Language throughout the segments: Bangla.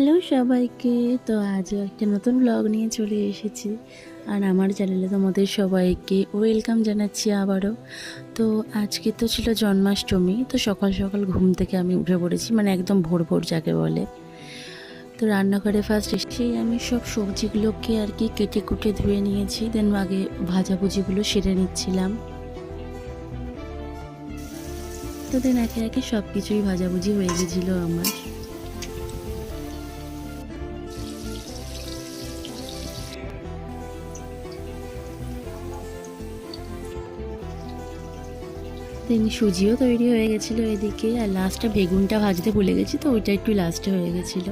হ্যালো সবাইকে। তো আজও একটা নতুন ব্লগ নিয়ে চলে এসেছি। আর আমার চ্যানেলে তোমাদের সবাইকে ওয়েলকাম জানাচ্ছি আবারও। তো আজকে তো ছিল জন্মাষ্টমী, তো সকাল সকাল ঘুম থেকে আমি উঠে পড়েছি মানে একদম ভোর ভোর যাকে বলে। তো রান্নাঘরে ফার্স্ট এসেই আমি সব সবজিগুলোকে আর কি কেটে কুটে ধুয়ে নিয়েছি দেন আগে ভাজাভুজিগুলো সেরে নিচ্ছিলাম। তো দেন একে একে সব কিছুই ভাজাভুজি হয়ে গেছিল আমার। দেন সুজিও তৈরি হয়ে গেছিল এদিকে, আর লাস্টে বেগুনটা ভাজতে ভুলে গেছি তো ওইটা একটু লাস্টে হয়ে গেছিল।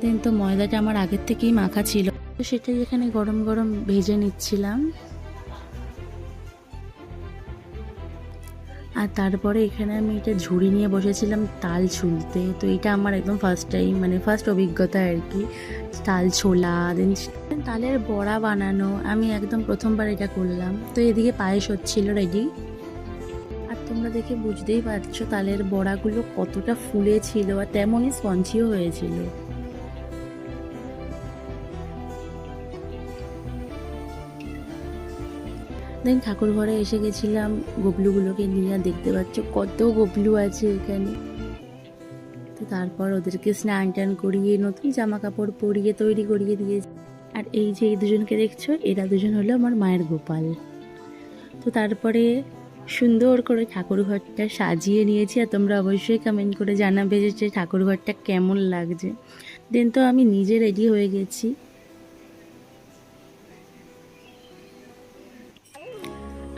দেন তো ময়দাটা আমার আগের থেকেই মাখা ছিল। তো সেটাই এখানে গরম গরম ভেজে নিচ্ছিলাম। আর তারপরে এখানে আমি এটা ঝুড়ি নিয়ে বসেছিলাম তাল ছুলতে। তো এটা আমার একদম ফার্স্ট টাইম মানে ফার্স্ট অভিজ্ঞতা আর কি। তাল ছোলা দেন তালের বড়া বানানো, আমি একদম প্রথমবার এটা করলাম। তো এদিকে পায়েস হচ্ছিল রেডি তোমরা দেখে বুঝতেই পারছ তালের বড়াগুলো কতটা ফুলে ছিল আর তেমনই স্পঞ্জিও হয়েছিল। দেন ঠাকুর ঘরে এসে গেছিলাম, গবলুগুলোকে নিয়ে দেখতে পাচ্ছ কত গবলু আছে এখানে। তো তারপর ওদেরকে স্নান টান করিয়ে, নতুন জামা কাপড় পরিয়ে, তৈরি করিয়ে দিয়েছি। আর এই যে এই দুজনকে দেখছ, এরা দুজন হলো আমার মায়ের গোপাল। তো তারপরে সুন্দর করে ঠাকুর ঘরটা সাজিয়ে নিয়েছি আর তোমরা অবশ্যই কমেন্ট করে জানাবে যে ঠাকুর ঘরটা কেমন লাগছে। দেন তো আমি নিজে রেডি হয়ে গেছি।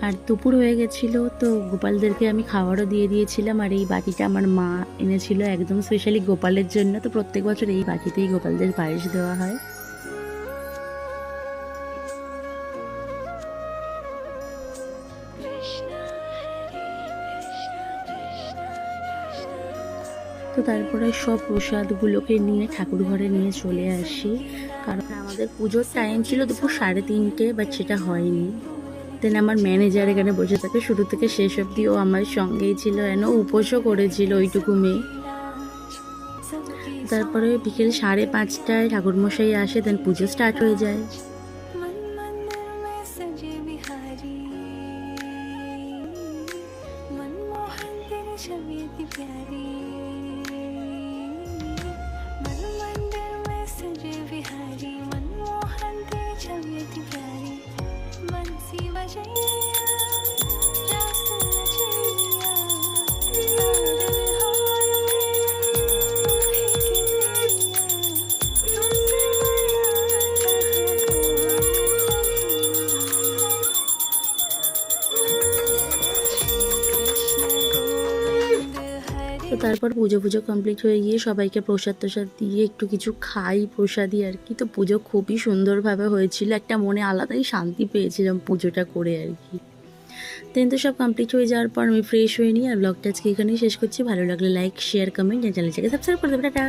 আর দুপুর হয়ে গেছিল, তো গোপালদেরকে আমি খাবারও দিয়ে দিয়েছিলাম আর এই বাটিটা আমার মা এনেছিল একদম স্পেশালি গোপালের জন্য। তো প্রত্যেক বছর এই বাটিতেই গোপালদের পায়েস দেওয়া হয়। তো তারপরে সব প্রসাদগুলোকে নিয়ে ঠাকুর ঘরে নিয়ে চলে আসি কারণ আমাদের পুজোর টাইম ছিল দুপুর সাড়ে তিনটে বাট সেটা হয়নি দেন আমার ম্যানেজার এখানে বসে থাকে শুরু থেকে শেষ অবধি ও আমার সঙ্গেই ছিল এন উপোসও করেছিল ওইটুকু মেয়ে তারপরে বিকেল সাড়ে পাঁচটায় ঠাকুরমশাই আসে দেন পুজো স্টার্ট হয়ে যায় मन मंदिर में सजे बिहारी मनमोहन तेरी छवि इतनी प्यारी मन्सि वच তারপর পুজো পুজো কমপ্লিট হয়ে গিয়ে সবাইকে প্রসাদ টসাদ দিয়ে একটু কিছু খাই, প্রসাদই আর কি। তো পুজো খুবই সুন্দরভাবে হয়েছিল। একটা মনে আলাদাই শান্তি পেয়েছিলাম পুজোটা করে আর কি। দেন তো সব কমপ্লিট হয়ে যাওয়ার পর আমি ফ্রেশ হয়ে নিই আর ব্লগটা আজকে এখানেই শেষ করছি। ভালো লাগলে লাইক শেয়ার কমেন্ট চ্যানেলটাকে সাবস্ক্রাইব করে দেবে। টাটা!